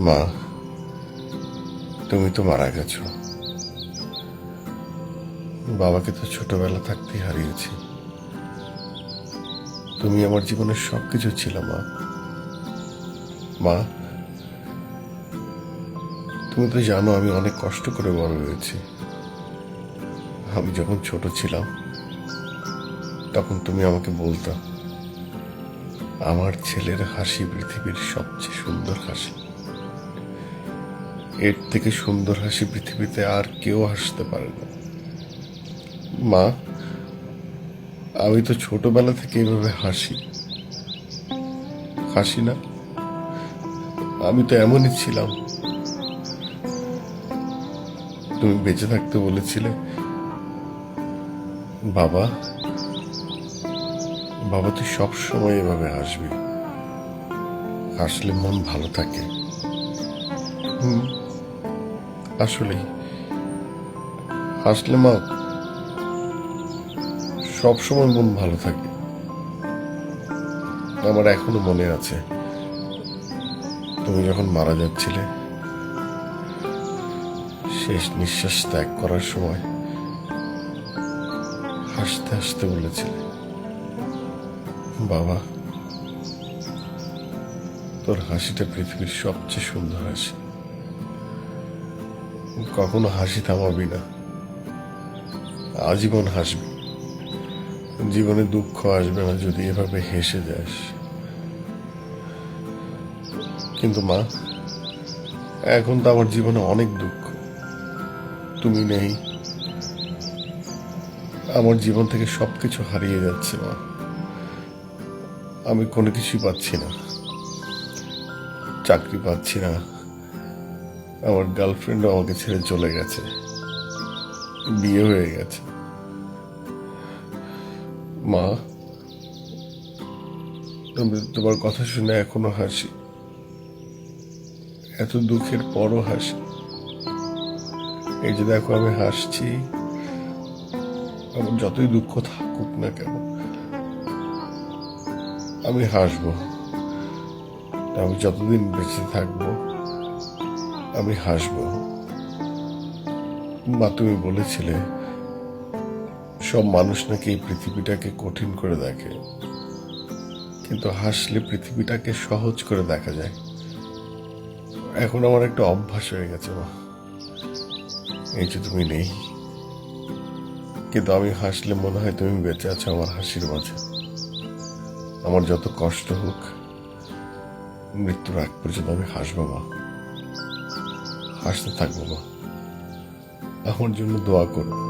মা, তুমি তো মারা গেছো। বাবাকে তো ছোটবেলা থাকতেই হারিয়েছি। তুমি আমার জীবনের সবকিছু ছিল, মা। মা, তুমি তো জানো আমি অনেক কষ্ট করে বড় হয়েছি। আমি যখন ছোট ছিলাম, তখন তুমি আমাকে বলতো, আমার ছেলের হাসি পৃথিবীর সবচেয়ে সুন্দর হাসি। এর থেকে সুন্দর হাসি পৃথিবীতে আর কেউ হাসতে পারে না। মা, আমি তো ছোটবেলা থেকে এভাবে হাসি। হাসি না? আমি তো এমনই ছিলাম। তুমি বেঁচে থাকতে বলেছিলে, বাবা বাবা, তুই সব সময় এভাবে হাসবি। হাসলে মন ভালো থাকে। হুম। আসলেই। হাসলে মা সব সময় মন ভালো থাকে। আমার এখনও মনে আছে, তুমি যখন মারা যাচ্ছিলে, শেষ নিঃশ্বাস ত্যাগ করার সময় হাসতে হাসতে বলেছিলে, বাবা, তোর হাসিটা পৃথিবীর সবচেয়ে সুন্দর হাসি। কখনো হাসি থামাবি না। আজীবন হাসবি। জীবনে দুঃখ আসবে না যদি এভাবে হেসে যাস। কিন্তু মা, এখন তো আমার জীবনে অনেক দুঃখ। তুমি নেই। আমার জীবন থেকে সবকিছু হারিয়ে যাচ্ছে মা। আমি কোনো কিছুই পাচ্ছি না। চাকরি পাচ্ছি না। আমার গার্লফ্রেন্ডও আমাকে ছেড়ে চলে গেছে। বিয়ে হয়ে গেছে। মা, আমি তোমার কথা শুনে এখনও হাসি। এত দুঃখের পরও হাসি। এই যে দেখো, আমি হাসছি। আমার যতই দুঃখ থাকুক না কেন, আমি হাসবো। আমি যতদিন বেঁচে থাকব আমি হাসবো। মা, তুমি বলেছিলে, সব মানুষ নাকি এই পৃথিবীটাকে কঠিন করে দেখে। কিন্তু হাসলে পৃথিবীটাকে সহজ করে দেখা যায়। এখন আমার একটা অভ্যাস হয়ে গেছে, মা। এই যে তুমি নেই, কিন্তু আমি হাসলে মনে হয় তুমি বেঁচে আছো আমার হাসির মাঝে। আমার যত কষ্ট হোক, মৃত্যুর আগ পর্যন্ত আমি হাসবো, মা। হাসতে থাকব মা আমার জন্য দোয়া করো।